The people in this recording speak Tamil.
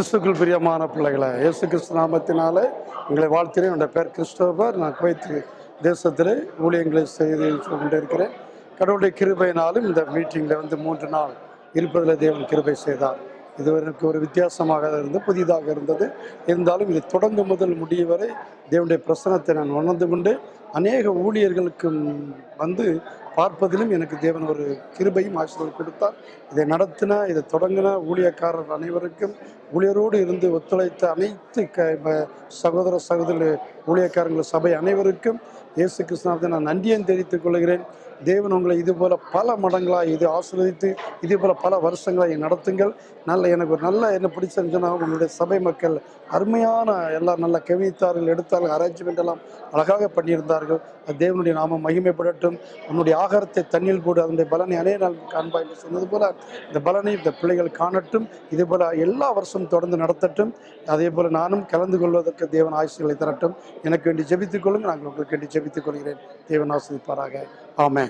கிறிஸ்துக்குள் பிரியமான பிள்ளைகளை இயேசு கிறிஸ்து நாமத்தினாலே உங்களை வாழ்த்தினேன் என்னோட பேர் கிறிஸ்டோபர். நான் குவைத் தேசத்தில் ஊழியங்களை செய்து கொண்டிருக்கிறேன். கடவுளுடைய கிருபையினாலும் இந்த மீட்டிங்கில் வந்து மூன்று நாள் இருப்பதில் தேவன் கிருபை செய்தார். இது எனக்கு ஒரு வித்தியாசமாக இருந்தது புதிதாக இருந்தது. இருந்தாலும் இது தொடங்கும் முதல் முடிய வரை தேவனுடைய பிரசனத்தை நான் உணர்ந்து கொண்டு அநேக ஊழியர்களுக்கும் வந்து பார்ப்பதிலும் எனக்கு தேவன் ஒரு கிருபையும் ஆசிரியர் கொடுத்தார். இதை நடத்தின இதை தொடங்கின ஊழியக்காரர் அனைவருக்கும் ஊழியரோடு இருந்து ஒத்துழைத்த அனைத்து க சகோதர சகோதர ஊழியக்காரங்கள் சபை அனைவருக்கும் இயேசு கிருஷ்ணாவை நான் நன்றியும் தெரிவித்துக் கொள்கிறேன். தேவன் உங்களை இது போல பல மடங்களாக இது ஆசீர்வதித்து இதே போல பல வருஷங்களாக நடத்துங்கள். நல்ல எனக்கு ஒரு நல்ல என்ன பிடிச்சிருந்துச்சுன்னா உங்களுடைய சபை மக்கள் அருமையான எல்லாம் நல்ல கவித்தார்கள் எடுத்தார்கள் அரேஞ்ச்மெண்ட் எல்லாம் அழகாக பண்ணியிருந்தார்கள் அது தேவனுடைய நாமம் மகிமைப்படட்டும். உன்னுடைய ஆகாரத்தை தண்ணில் போடு அதனுடைய பலனை அநேக நாள் காண்பா என்று சொன்னது போல இந்த பலனை இந்த பிள்ளைகள் காணட்டும். இதே போல எல்லா வருஷமும் தொடர்ந்து நடத்தட்டும். அதே போல நானும் கலந்து கொள்வதற்கு தேவன் ஆயுசுகளை தரட்டும். எனக்கு வேண்டி ஜெபித்துக் கொள்ளுங்கள். நாங்கள் உங்களுக்கு வேண்டி ஜெபித்துக் கொள்கிறேன். தேவன் ஆசிரிப்பாராக ஆமே